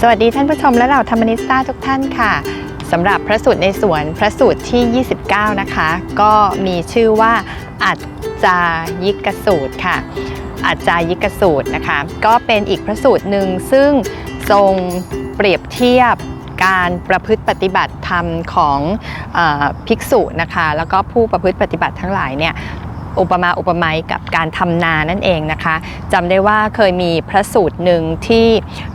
สวัสดีท่านผู้ชมและเหล่าธรรมนิสต้าทุกท่านค่ะสำหรับพระสูตรในสวนพระสูตรที่ 29 นะคะ ก็มีชื่อว่าอัจจายิกสูตรค่ะ อัจจายิกสูตรนะคะ ก็เป็นอีกพระสูตรหนึ่งซึ่งทรงเปรียบเทียบการประพฤติปฏิบัติธรรมของอภิกษุนะคะ แล้วก็ผู้ประพฤติปฏิบัติทั้งหลายเนี่ย อุปมาอุปไมยกับการทำนานั่นเองนะคะจำได้ว่าเคยมีพระสูตรหนึ่งที่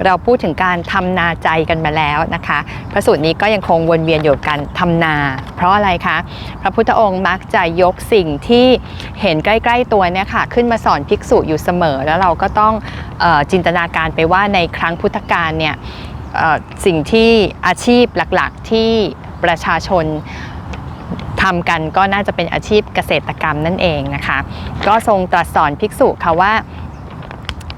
เราพูดถึงการทำนาใจกันมาแล้วนะคะ พระสูตรนี้ก็ยังคงวนเวียนอยู่กับการทำนา เพราะอะไรคะพระพุทธองค์มักจะยกสิ่งที่เห็นใกล้ ๆ ตัวเนี่ยค่ะขึ้นมาสอนภิกษุอยู่เสมอ แล้วเราก็ต้องออจินตนาการไปว่าในครั้งพุทธกาลเนี่ยสิ่งที่อาชีพหลักๆที่ประชาชน ทำกันก็น่าจะเป็นอาชีพเกษตรกรรมนั่นเองนะคะ ก็ทรงตรัสสอนภิกษุค่ะว่า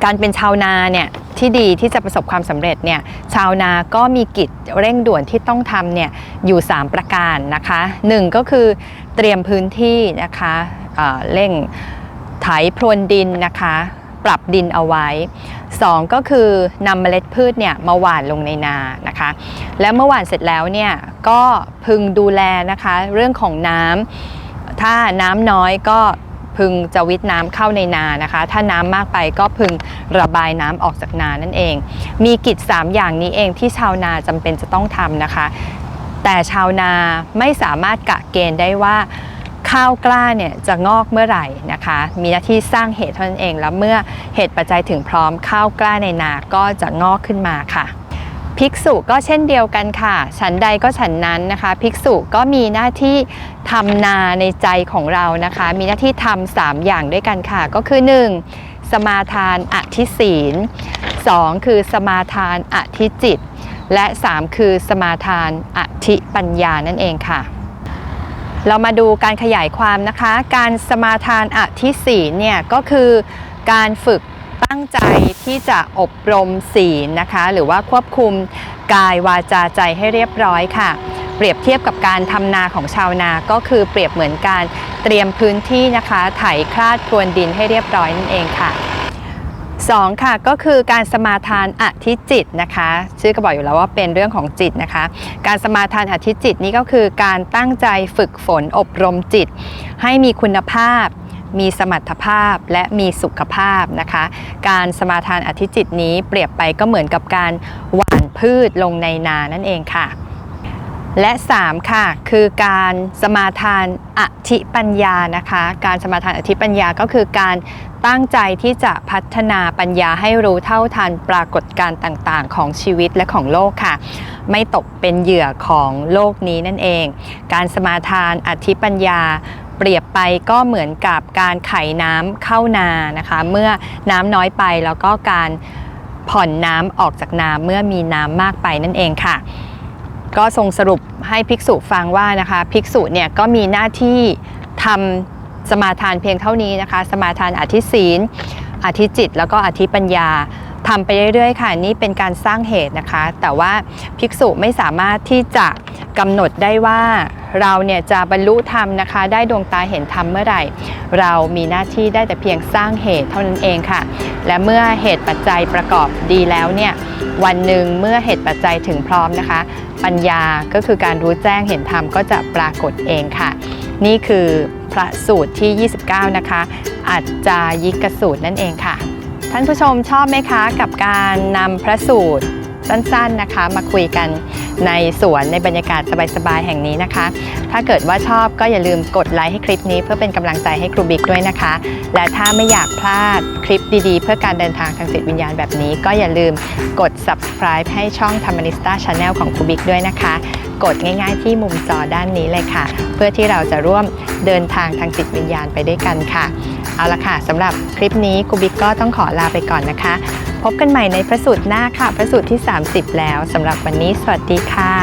การเป็นชาวนาเนี่ยที่ดีที่จะประสบความสำเร็จเนี่ยชาวนาก็มีกิจเร่งด่วนที่ต้องทำเนี่ยอยู่ 3 ประการนะคะหนึ่งก็คือเตรียมพื้นที่นะคะเเร่งไถพรวนดินนะคะ ปรับดินเอาไว้ 2 ก็คือนำเมล็ดพืชเนี่ยมาหว่านลงในนานะคะ แล้วเมื่อหว่านเสร็จแล้วเนี่ยก็พึงดูแลนะคะเรื่องของน้ำถ้าน้ำน้อยก็พึงจะวิทน้ำเข้าในนานะคะ ถ้าน้ำมากไปก็พึงระบายน้ำออกจากนานั่นเอง มีกิจ 3 อย่างนี้เองที่ชาวนาจำเป็นจะต้องทำนะคะ แต่ชาวนาไม่สามารถกะเกณฑ์ได้ว่า ข้าวกล้าเนี่ยจะงอกเมื่อไหร่นะคะ มีหน้าที่สร้างเหตุเท่านั้นเอง แล้วเมื่อเหตุปัจจัยถึงพร้อมข้าวกล้าในนาก็จะงอกขึ้นมาค่ะภิกษุก็เช่นเดียวกันค่ะ ฉันใดก็ฉันนั้นนะคะ ภิกษุก็มีหน้าที่ทำนาในใจของเรานะคะ มีหน้าที่ทำสามอย่างด้วยกันค่ะ ก็คือ 1. สมาทานอธิศีล 2. คือสมาทานอธิจิต และ 3 คือสมาทานอธิปัญญานั่นเองค่ะ เรามาดูการขยายความนะคะ การสมาทานอธิศีลเนี่ยก็คือการฝึกตั้งใจที่จะอบรมศีลนะคะ หรือว่าควบคุมกายวาจาใจให้เรียบร้อยค่ะ เปรียบเทียบกับการทำนาของชาวนาก็คือเปรียบเหมือนการเตรียมพื้นที่นะคะไถคลาดพรวนดินให้เรียบร้อยนั่นเองค่ะ 2ค่ะก็คือการสมาทานอธิจิตนะคะ ชื่อก็บอกอยู่แล้วว่าเป็นเรื่องของจิตนะคะ การสมาทานอธิจิตนี้ก็คือการตั้งใจฝึกฝนอบรมจิต ให้มีคุณภาพ มีสมรรถภาพและมีสุขภาพนะคะ การสมาทานอธิจิตนี้เปรียบไปก็เหมือนกับการหว่านพืชลงในนานั่นเองค่ะ และ 3 ค่ะ คือการสมาทานอธิปัญญานะคะ การสมาทานอธิปัญญาก็คือการตั้งใจที่จะพัฒนาปัญญาให้รู้เท่าทันปรากฏการณ์ต่างๆ ของชีวิตและของโลกค่ะ ไม่ตกเป็นเหยื่อของโลกนี้นั่นเอง การสมาทานอธิปัญญาเปรียบไปก็เหมือนกับการไขน้ำเข้านานะคะ เมื่อน้ำน้อยไปแล้วก็การผ่อนน้ำออกจากนาเมื่อมีน้ำมากไปนั่นเองค่ะ ก็ทรงสรุปให้ภิกษุฟังว่านะคะภิกษุเนี่ยก็มีหน้าที่ทำสมาทานเพียงเท่านี้นะคะ สมาทานอธิศีลอธิจิต แล้วก็อธิปัญญาทำไปเรื่อยๆค่ะนี่เป็นการสร้างเหตุนะคะ แต่ว่าภิกษุไม่สามารถที่จะกำหนดได้ว่า เราเนี่ยจะบรรลุธรรมนะคะ ได้ดวงตาเห็นธรรมเมื่อไหร่ เรามีหน้าที่ได้แต่เพียงสร้างเหตุเท่านั้นเองค่ะ และเมื่อเหตุปัจจัยประกอบดีแล้วเนี่ยวันหนึ่งเมื่อเหตุปัจจัยถึงพร้อมนะคะ ปัญญาก็คือการรู้แจ้งเห็นธรรมก็จะปรากฏเองค่ะ นี่คือพระสูตรที่ 29 นะคะ อัจจายิกสูตรนั่นเองค่ะ ท่านผู้ชมชอบไหมคะ กับการนำพระสูตร สั้นๆนะคะ มาคุยกันในสวนในบรรยากาศสบายๆแห่งนี้นะคะ ถ้าเกิดว่าชอบก็อย่าลืมกดไลค์ให้คลิปนี้เพื่อเป็นกำลังใจให้ครูบิ๊กด้วยนะคะ และถ้าไม่อยากพลาดคลิปดีๆ เพื่อการเดินทางทางจิตวิญญาณแบบนี้ ก็อย่าลืมกด subscribe ให้ช่อง t h a m a n i s t a Channel ของครูบิ๊กด้วยนะคะ กดง่ายๆที่มุมจอด้านนี้เลยค่ะ เพื่อที่เราจะร่วมเดินทางทางจิตวิญญาณไปด้วยกันค่ะ เอาละค่ะสำหรับคลิปนี้ครูบิ๊กก็ต้องขอลาไปก่อนนะคะ พบกันใหม่ในพระสูตรหน้าค่ะ พระสูตรที่ 30 แล้วสำหรับวันนี้สวัสดีค่ะ